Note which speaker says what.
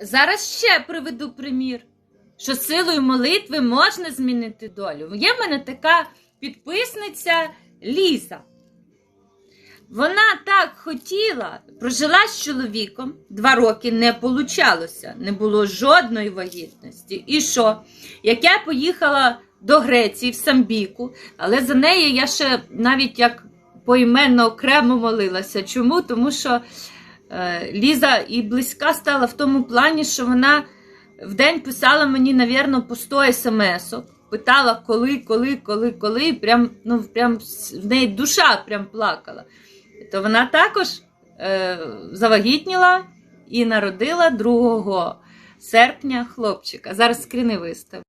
Speaker 1: зараз ще приведу примір, що силою молитви можна змінити долю. Є в мене така підписниця Ліза. Вона так хотіла, прожила з чоловіком, два роки не получалося, не було жодної вагітності. І що? Як я поїхала до Греції в Самбіку, але за неї я ще навіть як поіменно окремо молилася. Чому? Тому що Ліза і близька стала в тому плані, що вона в день писала мені, навірно, по 100 смс-ок. Питала, коли, коли, коли, коли, і прям, ну, прям в неї душа прям плакала. То вона також е, завагітніла і народила 2 серпня хлопчика. Зараз скріни вистав.